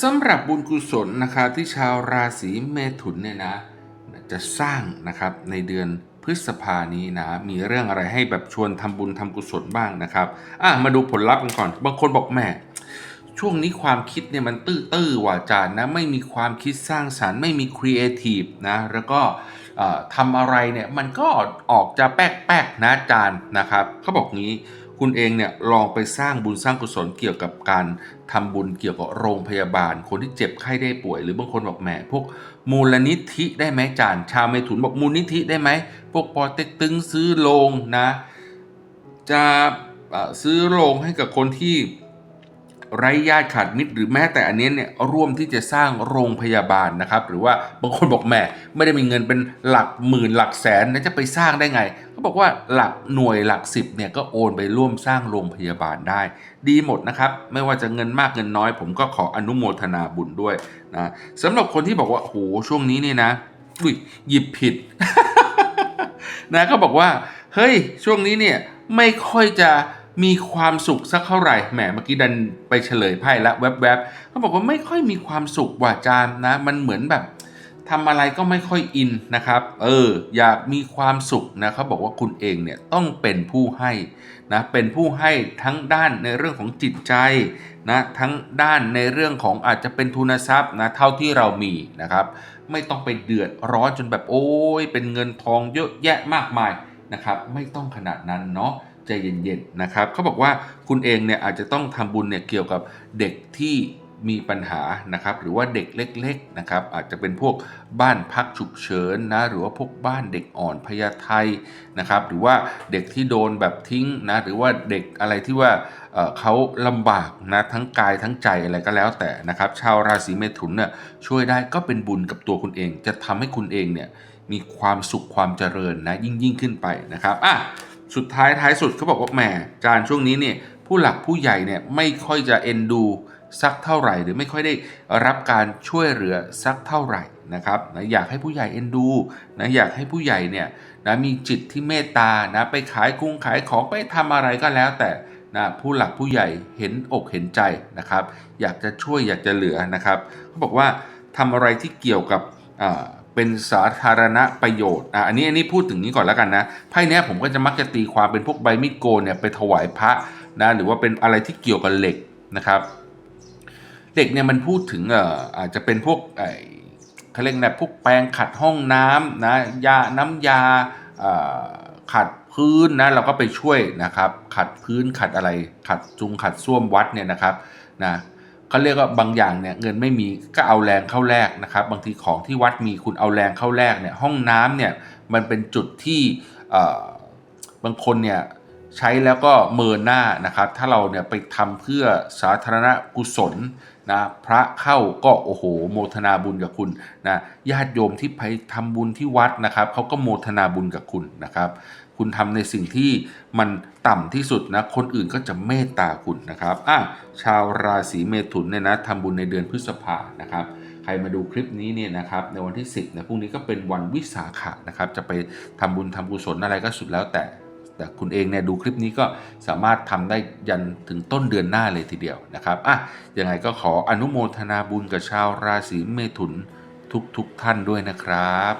สำหรับบุญกุศลนะครับที่ชาวราศีเมถุนเนี่ยนะจะสร้างนะครับในเดือนพฤษภานี้นะมีเรื่องอะไรให้แบบชวนทำบุญทำกุศลบ้างนะครับอะมาดูผลลัพธ์กันก่อน บางคนบอกแม่ ช่วงนี้ความคิดเนี่ยมันตื้อๆว่ะอาจารย์นะไม่มีความคิดสร้างสารรค์ไม่มีครีเอทีฟนะแล้วก็เอ่อทำอะไรเนี่ยมันก็ออกจะแป๊กๆนะจารย์นะครับเขาบอกงี้ คุณเองเนี่ยลองไปสร้างบุญสร้างกุศลเกี่ยวกับการทำบุญเกี่ยวกับโรงพยาบาล คนที่เจ็บไข้ได้ป่วย หรือบางคนบอกแหมพวกมูลนิธิได้ไหมจานชาวเมถุนบอกมูลนิธิได้ไหมพวกปอเต็กตึงซื้อโรงนะ จะซื้อโรงให้กับคนที่ไร้ญาติขาดมิตรหรือแม้แต่อันนี้เนี่ยร่วมที่จะสร้างโรงพยาบาลนะครับ หรือว่าบางคนบอกแหม่ไม่ได้มีเงินเป็นหลักหมื่นหลักแสนนะจะไปสร้างได้ไง บอกว่าหลักหน่วยหลักสิบเนี่ยก็โอนไปร่วมสร้างโรงพยาบาลได้ ดีหมดนะครับ ไม่ว่าจะเงินมากเงินน้อย ผมก็ขออนุโมทนาบุญด้วยนะสำหรับคนที่บอกว่าโหช่วงนี้เนี่ยนะอุ้ยหยิบผิดนะก็บอกว่าเฮ้ยช่วงนี้เนี่ยไม่ค่อยจะมีความสุขสักเท่าไหร่แหมเมื่อกี้ดันไปเฉลยไพ่ละแวบๆเขาบอกว่าไม่ค่อยมีความสุขว่ะอาจารย์นะ มันเหมือนแบบ ทำอะไรก็ไม่ค่อยอินนะครับ เออ อยากมีความสุขนะเขาบอกว่าคุณเองเนี่ยต้องเป็นผู้ให้นะ เป็นผู้ให้ทั้งด้านในเรื่องของจิตใจนะ ทั้งด้านในเรื่องของอาจจะเป็นทุนทรัพย์นะเท่าที่เรามีนะครับ ไม่ต้องไปเดือดร้อนจนแบบโอ้ยเป็นเงินทองเยอะแยะมากมายนะครับ ไม่ต้องขนาดนั้นเนาะใจเย็นๆนะครับเขาบอกว่าคุณเองเนี่ยอาจจะต้องทำบุญเนี่ยเกี่ยวกับเด็กที่ มีปัญหานะครับหรือว่าเด็กเล็กๆนะครับอาจจะเป็นพวกบ้านพักฉุกเฉินนะหรือว่าพวกบ้านเด็กอ่อนพญาไทยนะครับหรือว่าเด็กที่โดนแบบทิ้งนะหรือว่าเด็กอะไรที่ว่าเอ่อเขาลำบากนะทั้งกายทั้งใจอะไรก็แล้วแต่นะครับชาวราศีเมถุนเนี่ยช่วยได้ก็เป็นบุญกับตัวคุณเอง จะทำให้คุณเองเนี่ยมีความสุขความเจริญนะยิ่งยิ่งขึ้นไปนะครับอะสุดท้ายท้ายสุดเขาบอกว่าแหมจานช่วงนี้เนี่ยผู้หลักผู้ใหญ่เนี่ยไม่ค่อยจะเอ็นดู สักเท่าไหร่ หรือไม่ค่อยได้รับการช่วยเหลือสักเท่าไหร่นะครับนะอยากให้ผู้ใหญ่เอ็นดูนะอยากให้ผู้ใหญ่เนี่ยนะมีจิตที่เมตตานะไปขายกุ้งขายของไปทำอะไรก็แล้วแต่นะผู้หลักผู้ใหญ่เห็นอกเห็นใจนะครับ อยากจะช่วยอยากจะเหลือนะครับเขาบอกว่าทำอะไรที่เกี่ยวกับเป็นสาธารณประโยชน์อะอันนี้อันนี้พูดถึงนี้ก่อนแล้วกันนะไพ่เนี้ยผมก็จะมักจะตีความเป็นพวกใบมีดโกนเนี่ยไปถวายพระนะหรือว่าเป็นอะไรที่เกี่ยวกับเหล็กนะครับ เหล็กเนี่ยมันพูดถึงเอ่ออาจจะเป็นพวกไอ้เขาเรียกนะพวกแปรงขัดห้องน้ำนะยาน้ำยาขัดพื้นนะเราก็ไปช่วยนะครับ ขัดพื้นขัดอะไร ขัดจุงขัดส้วมวัดเนี่ยนะครับนะเขาเรียกว่าบางอย่างเนี่ยเงินไม่มีก็เอาแรงเข้าแลกนะครับ บางทีของที่วัดมีคุณเอาแรงเข้าแลกเนี่ยห้องน้ำเนี่ยมันเป็นจุดที่บางคนเนี่ย ใช้แล้วก็เมินหน้านะครับ ถ้าเราเนี่ยไปทำเพื่อสาธารณกุศลนะพระเข้าก็โอ้โห โมทนาบุญกับคุณนะญาติโยมที่ไปทำบุญที่วัดนะครับเขาก็โมทนาบุญกับคุณนะครับ คุณทำในสิ่งที่มันต่ำที่สุดนะคนอื่นก็จะเมตตาคุณนะครับอะชาวราศีเมถุนเนี่ยนะทำบุญในเดือนพฤษภานะครับใครมาดูคลิปนี้เนี่ยนะครับในวันที่ 10นะพรุ่งนี้ก็เป็นวันวิสาขะนะครับ จะไปทำบุญทำกุศลอะไรก็สุดแล้วแต่ แต่คุณเองเนี่ยดูคลิปนี้ก็สามารถทำได้ยันถึงต้นเดือนหน้าเลยทีเดียวนะครับอะยังไงก็ขออนุโมทนาบุญกับชาวราศีเมถุนทุกๆทท่านด้วยนะครับ